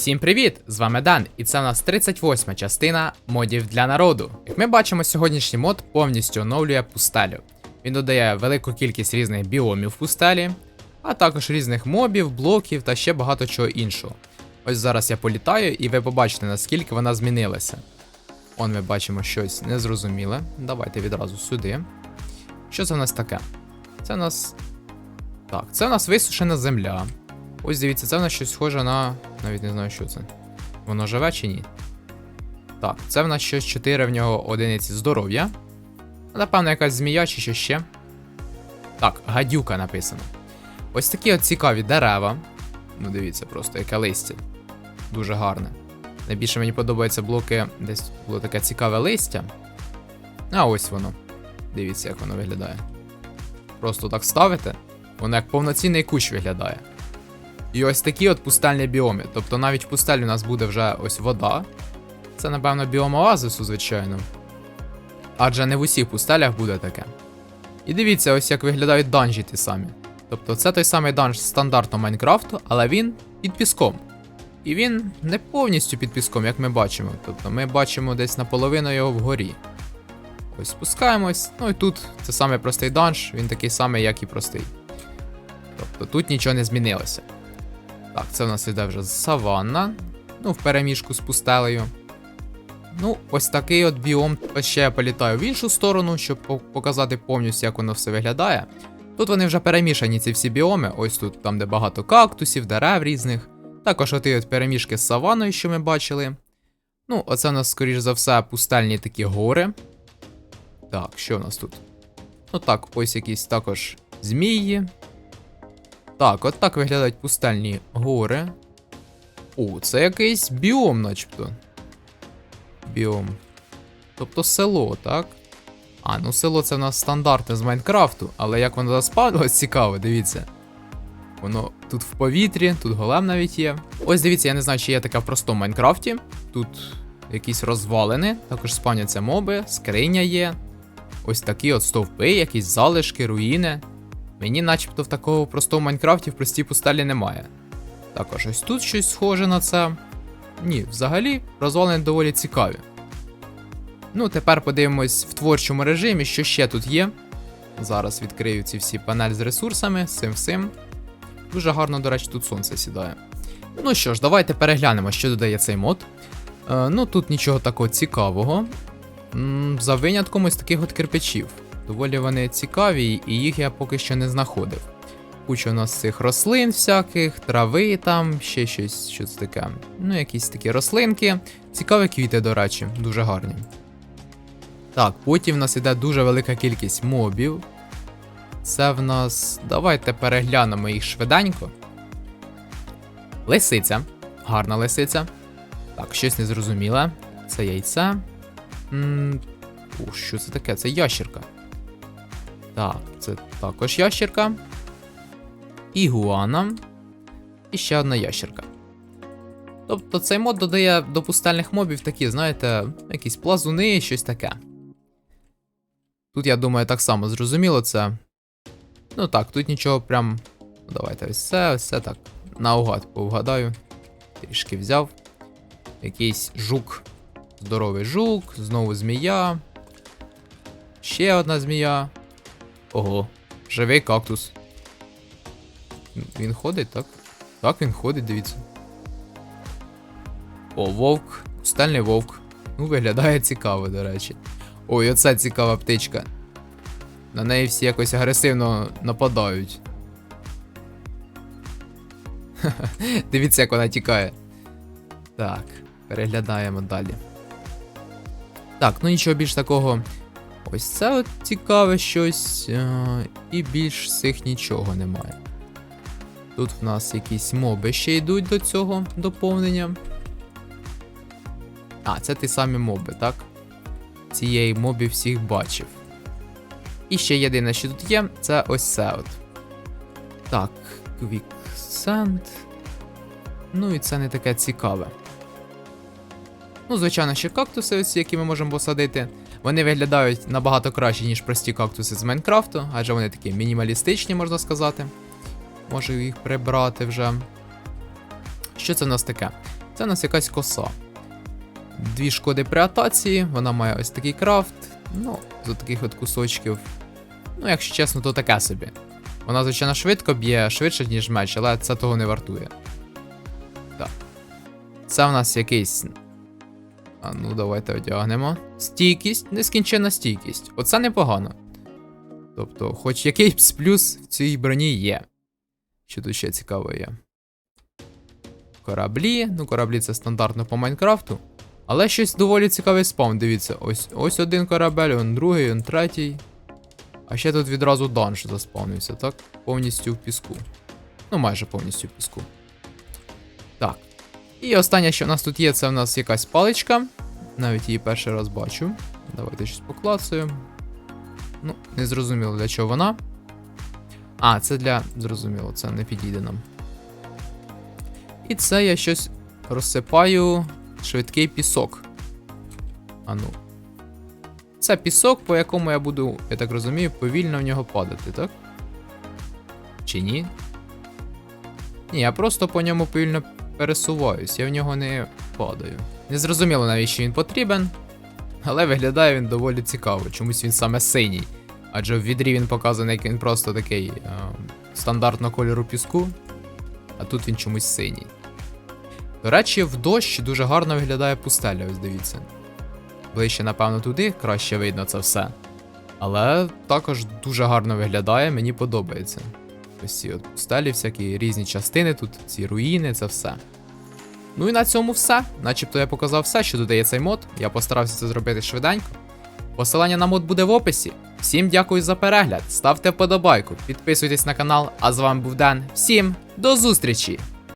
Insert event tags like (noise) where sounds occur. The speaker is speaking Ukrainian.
Всім привіт! З вами Дан, і це у нас 38 частина модів для народу. Як ми бачимо, сьогоднішній мод повністю оновлює пустелю. Він додає велику кількість різних біомів в пустелі, а також різних мобів, блоків та ще багато чого іншого. Ось зараз я політаю, і ви побачите, наскільки вона змінилася. Он ми бачимо щось незрозуміле. Давайте відразу сюди. Що це в нас таке? Це в нас. Так, це в нас висушена земля. Ось дивіться, це в нас щось схоже на. Навіть не знаю, що це. Воно живе чи ні? Так, це в нас щось 4 в нього одиниці здоров'я. Напевно, якась змія чи що ще. Так, гадюка написано. Ось такі от цікаві дерева. Ну, дивіться, просто яке листя. Дуже гарне. Найбільше мені подобаються блоки, десь було таке цікаве листя. А ось воно. Дивіться, як воно виглядає. Просто так ставите, воно як повноцінний кущ виглядає. І ось такі от пустельні біоми. Тобто навіть в пустелі у нас буде вже ось вода. Це, напевно, біом оазису, звичайно. Адже не в усіх пустелях буде таке. І дивіться, ось як виглядають данжі ті самі. Тобто це той самий данж стандартного Майнкрафту, але він під піском. І він не повністю під піском, як ми бачимо. Тобто ми бачимо десь наполовину його вгорі. Ось спускаємось. Ну і тут це самий простий данж, він такий самий, як і простий. Тобто тут нічого не змінилося. Так, це в нас іде вже саванна. Ну, в переміжку з пустелею. Ну, ось такий от біом. Ще я політаю в іншу сторону, щоб показати повністю, як воно все виглядає. Тут вони вже перемішані, ці всі біоми. Ось тут, там, де багато кактусів, дерев різних. Також оті от перемішки з саваною, що ми бачили. Ну, оце у нас, скоріш за все, пустельні такі гори. Так, що у нас тут? Ну так, ось якісь також змії. Так, от так виглядають пустельні гори. О, це якийсь біом, начебто. Біом. Тобто село, так? А, ну село це в нас стандартне з Майнкрафту, але як воно заспавнилось, (laughs) цікаво, дивіться. Воно тут в повітрі, тут голем навіть є. Ось дивіться, я не знаю, чи є таке в простому Майнкрафті. Тут якісь розвалини, також спавняться моби, скриня є. Ось такі от стовпи, якісь залишки, руїни. Мені начебто в такого простого Майнкрафті в простій пустелі немає. Також ось тут щось схоже на це. Ні, взагалі розвалини доволі цікаві. Ну, тепер подивимось в творчому режимі, що ще тут є. Зараз відкрию ці всі панель з ресурсами, з цим всім. Дуже гарно, до речі, тут сонце сідає. Ну що ж, давайте переглянемо, що додає цей мод. Е, ну, тут нічого такого цікавого. М, за винятком ось таких от кирпичів. Доволі вони цікаві, і їх я поки що не знаходив. Куча у нас цих рослин всяких, трави там, ще щось, що це таке. Ну, якісь такі рослинки. Цікаві квіти, до речі, дуже гарні. Так, потім в нас іде дуже велика кількість мобів. Це в нас. Давайте переглянемо їх швиденько. Лисиця. Гарна лисиця. Так, щось незрозуміле. Це яйце. м О, що це таке? Це ящерка. Так, це також ящерка. Ігуана. І ще одна ящерка. Тобто цей мод додає до пустельних мобів такі, знаєте, якісь плазуни, щось таке. Тут, я думаю, так само зрозуміло це. Ну так, тут нічого прям. Ну, давайте ось це, ось це так. Наугад повгадаю. Трішки взяв. Якийсь жук. Здоровий жук, знову змія. Ще одна змія. Ого, живий кактус. Він ходить, так? Так, він ходить, дивіться. О, вовк. Стальний вовк. Ну, виглядає цікаво, до речі. Ой, оце цікава птичка. На неї всі якось агресивно нападають. (laughs) Дивіться, як вона тікає. Так, переглядаємо далі. Так, ну нічого більш такого. Ось це от цікаве щось. е, І більш цих нічого немає. Тут в нас якісь моби ще йдуть до цього доповнення. А, це ті самі моби, так? Цієї мобів всіх бачив. І ще єдине, що тут є, це ось це от. Так, Quicksand. Ну і це не таке цікаве. Ну, звичайно, ще кактуси, ось, які ми можемо посадити. Вони виглядають набагато краще, ніж прості кактуси з Майнкрафту, адже вони такі мінімалістичні, можна сказати. Можу їх прибрати вже. Що це в нас таке? Це у нас якась коса. Дві шкоди при атаці, вона має ось такий крафт. Ну, з таких от кусочків. Ну, якщо чесно, то таке собі. Вона, звичайно, швидко б'є, швидше, ніж меч, але це того не вартує. Так. Це в нас якийсь. А ну, давайте одягнемо. Стійкість, нескінченна стійкість. Оце непогано. Тобто, хоч якийсь плюс в цій броні є. Що тут ще цікаво є? Кораблі. Ну, кораблі це стандартно по Майнкрафту. Але щось доволі цікавий спаун, дивіться, ось ось один корабель, он другий, он третій. А ще тут відразу данж заспавнився, так? Повністю в піску. Ну, майже повністю в піску. І останнє, що в нас тут є, це в нас якась паличка. Навіть її перший раз бачу. Давайте щось поклацаю. Ну, не зрозуміло для чого вона. А, це для. Зрозуміло, це не підійде нам. І це я щось розсипаю швидкий пісок. А ну. Це пісок, по якому я буду, я так розумію, повільно в нього падати, так? Чи ні? Ні, я просто по ньому повільно пересуваюсь, я в нього не падаю. Не зрозуміло, навіщо він потрібен, але виглядає він доволі цікаво, чомусь він саме синій. Адже в відрі він показаний, як він просто такий е, стандартного кольору піску, а тут він чомусь синій. До речі, в дощ дуже гарно виглядає пустеля, ось дивіться. Ближче, напевно, туди краще видно це все. Але також дуже гарно виглядає, мені подобається. Ось ці от сталі всякі різні частини тут, ці руїни, це все. Ну і на цьому все. Начебто я показав все, що додає цей мод. Я постарався це зробити швиденько. Посилання на мод буде в описі. Всім дякую за перегляд, ставте вподобайку, підписуйтесь на канал, а з вами був Ден. Всім до зустрічі!